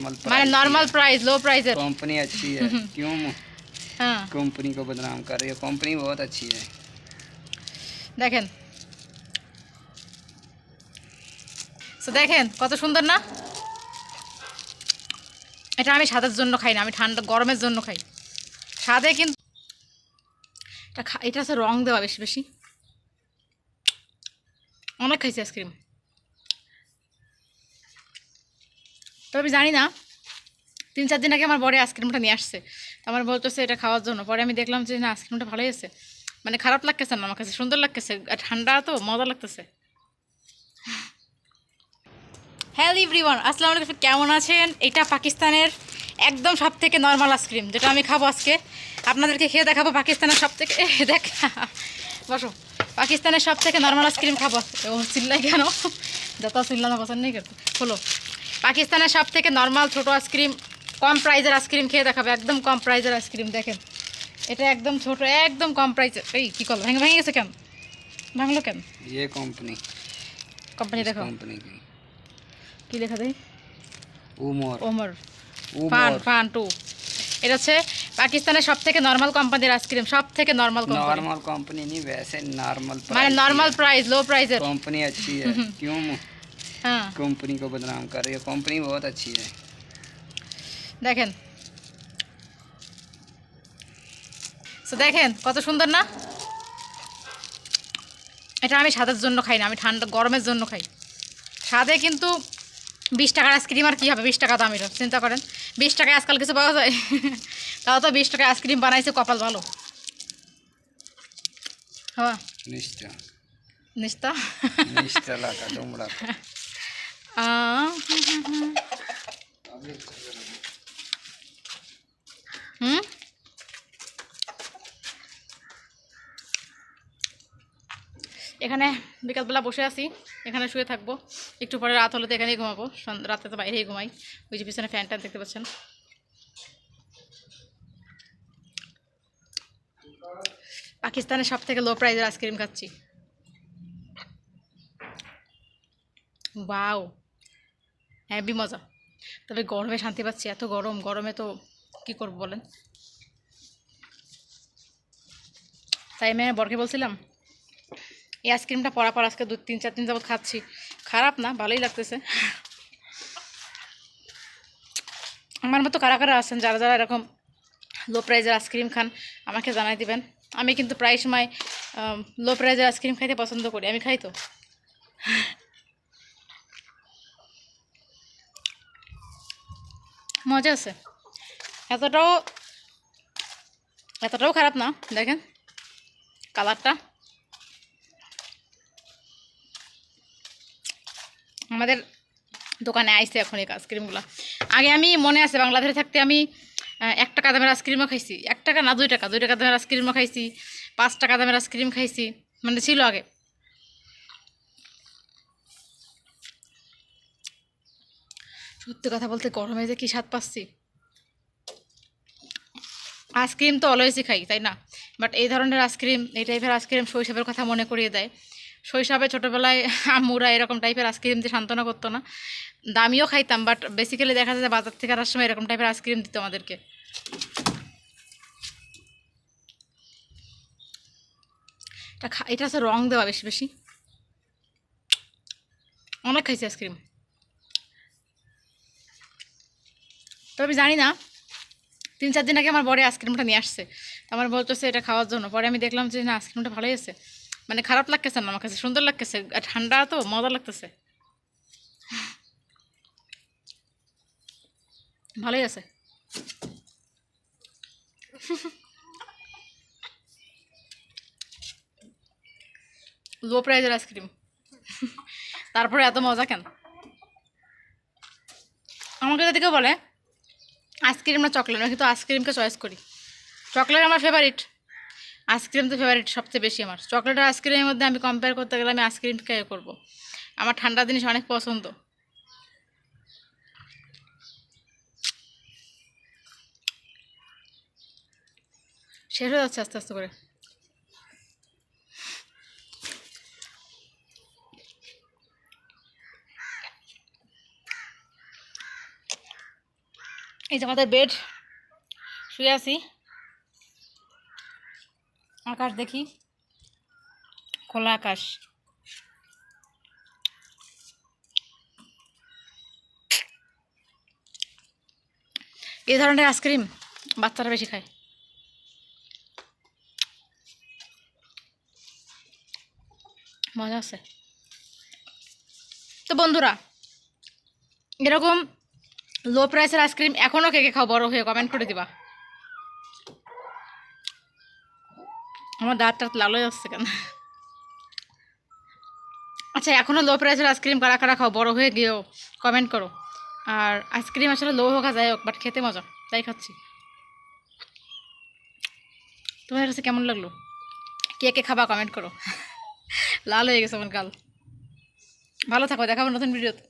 মানে normal price লো প্রাইসের company अच्छी है क्यों হ্যাঁ कंपनी को बदनाम कर रही है कंपनी बहुत अच्छी है দেখেন তো দেখেন কত সুন্দর না এটা আমি স্বাদের জন্য খাই না আমি ঠান্ডা গরমের জন্য খাই স্বাদে কিন্তু এটা খা- এটা হচ্ছে রং দেওয়া বেশি বেশি অনেক খাইছি আইসক্রিম তো আমি জানি না, তিন চার দিন আগে আমার বড় আইসক্রিমটা নিয়ে আসছে। তো আমার বলতেছে এটা খাওয়ার জন্য। পরে আমি দেখলাম যে না আইসক্রিমটা ভালোই আছে। মানে খারাপ লাগতেছে না আমার কাছে, সুন্দর লাগতেছে। ঠান্ডা তো, মজা লাগতেছে। হ্যালো এভরিওয়ান আসসালামু আলাইকুম। কেমন আছেন? এটা পাকিস্তানের একদম সব থেকে নর্মাল আইসক্রিম যেটা আমি খাব আজকে। আপনাদেরকে খেয়ে দেখাবো পাকিস্তানের সব থেকে দেখ। বসো। পাকিস্তানের সব থেকে নর্মাল আইসক্রিম খাব। ও চিল্লাই কেন? যত চিল্লানো পছন্দ নেই হলো পাকিস্তানের সব থেকে নর্মাল ছোটো আইসক্রিম কম প্রাইজের আইসক্রিম খেয়ে দেখাবো একদম কম প্রাইজের আইসক্রিম দেখেন এটা একদম ছোট একদম কম প্রাইসের এই কী করলো ভেঙে ভেঙে গেছে কেন ভাঙলো কেন ये कंपनी কোম্পানি দেখো कंपनी की কি লেখা দেয় उमर ওমর ফান उमर ফান টু এটা হচ্ছে পাকিস্তানের সব থেকে নর্মাল কোম্পানির আইসক্রিম সব থেকে নর্মাল কোম্পানি नॉर्मल कंपनी नहीं वैसे नॉर्मल মানে নর্মাল প্রাইস লো প্রাইসের कंपनी अच्छी है क्यों হ্যাঁ कंपनी को बदनाम कर रही है कंपनी बहुत अच्छी है দেখেন তো দেখেন কত সুন্দর না এটা আমি স্বাদের জন্য খাই না আমি ঠান্ডা গরমের জন্য খাই স্বাদে কিন্তু বিশ টাকার আইসক্রিম আর কী হবে বিশ টাকা দামের চিন্তা করেন বিশ টাকায় আজকাল কিছু পাওয়া যায় তাও তো বিশ টাকায় আইসক্রিম বানাইছে কপাল ভালো হ্যাঁ निश्चय নিস্তা निश्चय का डुमड़ा का আহ, এখানে বিকালবেলা বসে আছি, এখানে শুয়ে থাকব। একটু পরে রাত হলে তো এখানেই ঘুমাবো। রাতে তো বাইরেই ঘুমাই। ওই যে পিছনে ফ্যান ট্যান দেখতে পাচ্ছেন। পাকিস্তানের সব থেকে লো প্রাইজের আইসক্রিম খাচ্ছি। বাও হ্যাভি মজা। তবে গরমে শান্তি পাচ্ছি, এত গরম। গরমে তো কি করব বলেন? তাই আমি বরকে বলছিলাম, এই আইসক্রিমটা পরা পর আজকে দু তিন, চার দিন যাবত খাচ্ছি। খারাপ না, ভালোই লাগতেছে। আমার মতো কারা কারা আছেন, যারা যারা এরকম লো প্রাইজের আইসক্রিম খান, আমাকে জানাই দিবেন। আমি কিন্তু প্রায় সময় লো প্রাইজের আইসক্রিম খাইতে পছন্দ করি। আমি খাই তো? মজা আছে। এতটাও এতটাও খারাপ না, দেখেন। কালারটা। আমাদের দোকানে আইসে এখন এই আইসক্রিমগুলো আগে আমি, মনে আছে বাংলাদেশে থাকতে আমি এক টাকা দামের আইসক্রিমও খাইছি। এক টাকা না দুই টাকা দুই টাকা দামের আইসক্রিমও খাইছি, পাঁচ টাকা দামের আইসক্রিম খাইছি মানে ছিল আগে। সত্যি কথা বলতে গরমে যে কী স্বাদ পাচ্ছি। আইসক্রিম তো অলওয়েজই খাই, তাই না? বাট এই ধরনের আইসক্রিম এই টাইপের আইসক্রিম শৈশবের কথা মনে করিয়ে দেয়। শৈশবে, ছোটোবেলায় আম্মুরা এরকম টাইপের আইসক্রিম দিয়ে সান্ত্বনা করতো না। দামিও খাইতাম বাট বেসিক্যালি দেখা যায় বাজার থেকে আসার সময় এরকম টাইপের আইসক্রিম দিত আমাদেরকে। এটা খা- এটা হচ্ছে রং দেওয়া বেশি বেশি। অনেক খাইছি আইসক্রিম তো আমি জানি না, তিন চার দিন আগে আমার বড় আইসক্রিমটা নিয়ে আসছে। তো আমার বলতেছে এটা খাওয়ার জন্য। পরে আমি দেখলাম যে না আইসক্রিমটা ভালোই আছে। মানে খারাপ লাগতেছে না আমার কাছে, সুন্দর লাগতেছে। আর ঠান্ডা তো, মজা লাগতেছে। ভালোই আছে। লো প্রাইজের আইসক্রিম তারপরে এত মজা কেন? আমাকে যদি কেউ বলে আইসক্রিম না চকলেট আমি কিন্তু আইসক্রিমকে চয়েস করি। চকলেট আমার ফেভারিট আইসক্রিম তো ফেভারিট সবচেয়ে বেশি আমার। চকলেট আর আইসক্রিমের মধ্যে আমি কম্পেয়ার করতে গেলে আমি আইসক্রিমকে করব। আমার ঠান্ডা জিনিস অনেক পছন্দ। শেষ হয়ে যাচ্ছে আস্তে আস্তে করে। এই যে আমাদের বেড, শুয়ে আছি। আকাশ দেখি। খোলা আকাশ। এই ধরনের আইসক্রিম বাচ্চারা বেশি খায়। মজা আছে। তো বন্ধুরা, এরকম লো প্রাইসের আইসক্রিম এখনও কে কে খাও বড় হয়ে কমেন্ট করে দিবা। আমার দাঁত টাত লাল হয়ে যাচ্ছে কেন? আচ্ছা এখনও লো প্রাইসের আইসক্রিম কারা কারা খাও বড় হয়ে গিয়েও কমেন্ট করো। আর আইসক্রিম আসলে লো হোক যাই হোক বাট খেতে মজা, তাই খাচ্ছি। তোমার কাছে কেমন লাগল? কে কে খাবা কমেন্ট করো। লাল হয়ে গেছে আমার গাল। ভালো থাকো, দেখাবো নতুন ভিডিওতে